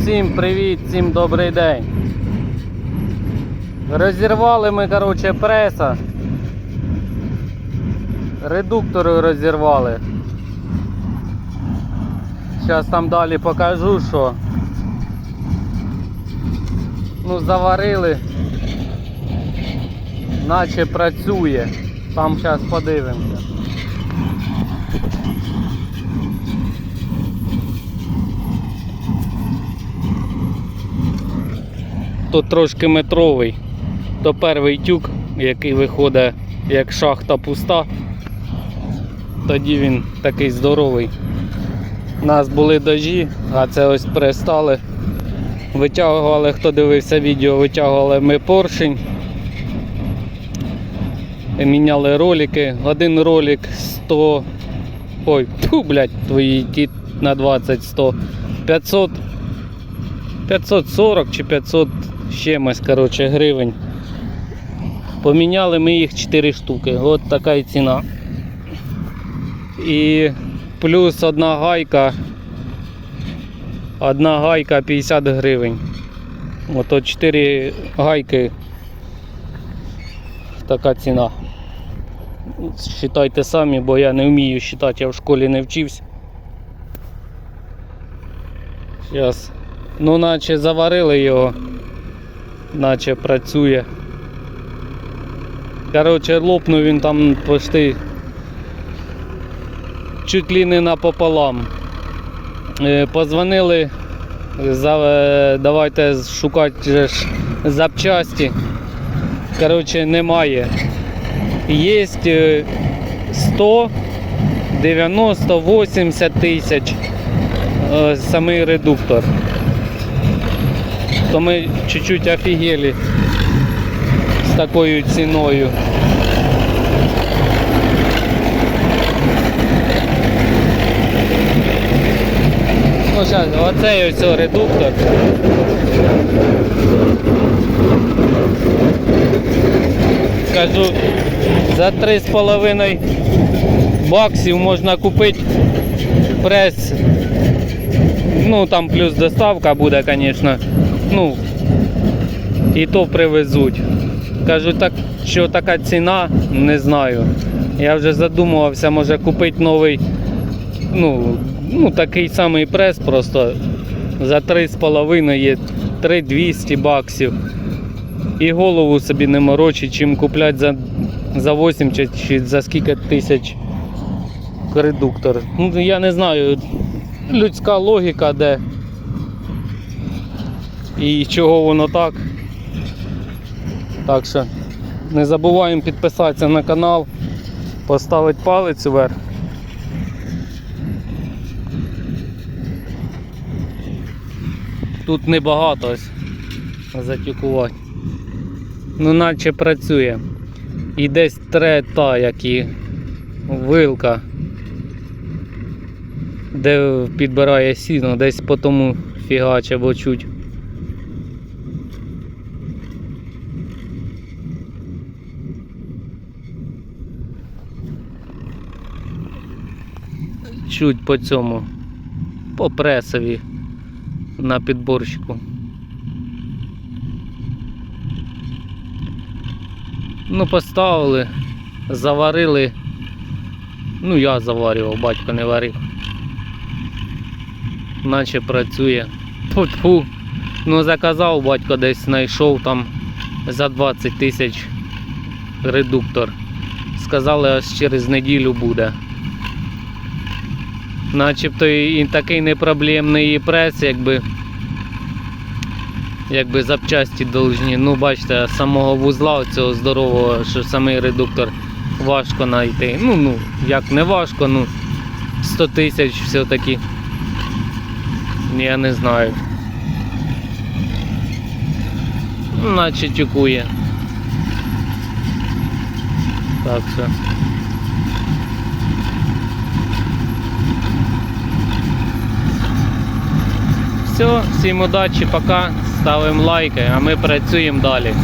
Всім привіт, всім добрий день. Розірвали ми, коротше, преса. Редуктори розірвали. Зараз там далі покажу, що. Ну, заварили. Наче працює. Там зараз подивимося. Тут трошки метровий. То перший тюк, який виходить як шахта пуста. Тоді він такий здоровий. У нас були дожі, а це ось перестали. Витягували, хто дивився відео, витягували ми поршень. Міняли ролики. Один ролик 100. Ой, тьфу, блядь, твої ті на 20 100. 500 540 чи 500 з чимось, коротше, гривень. Поміняли ми їх 4 штуки. От така і ціна. І плюс одна гайка. Одна гайка 50 гривень. Ото 4 гайки. Така ціна. Считайте самі, бо я не вмію считати, я в школі не вчився. Зараз. Ну, наче заварили його, наче працює. Коротше, лопнув він там почти чуть ли не напополам. Е, Позвонили, е, давайте шукати запчасті. Коротше, немає. Є е, 100, 90, 80 тисяч е, самий редуктор. То ми чуть-чуть офігели з такою ціною. Ну, зараз, оцей о редуктор. Кажу, за 3,5 баксів можна купити прес. Ну там плюс доставка буде, звісно. Ну, і то привезуть. Кажу, так, що така ціна, не знаю. Я вже задумувався, може купити новий, ну, ну такий самий прес, просто за 3,5 є 3200 баксів. І голову собі не морочить, чим купляти за, за 8 чи, чи за скільки тисяч редуктор. Ну, я не знаю, людська логіка де і чого воно так. Так що не забуваємо підписатися на канал, поставити палець вверх. Тут небагато ось затюкувати. Ну наче працює. І десь тре та, як і вилка, де підбирає сіно, десь по тому фігаче, бо чуть. Чуть по цьому, по пресові на підборщику. Ну, поставили, заварили. Ну, я заварював, батько не варив. Наче працює. Тьфу-тьфу. Ну, заказав, батько десь знайшов там за 20 тисяч редуктор. Сказали, аж через неділю буде. Начебто і такий непроблемний прес, якби. Якби запчасті должні. Ну, бачите, самого вузла цього здорового, що самий редуктор важко знайти. Ну, ну, як не важко, ну 100 тисяч все-таки. Я не знаю. Ну, Наче тюкує. Так що. Все, всім удачі, пока. Ставимо лайки, а ми працюємо далі.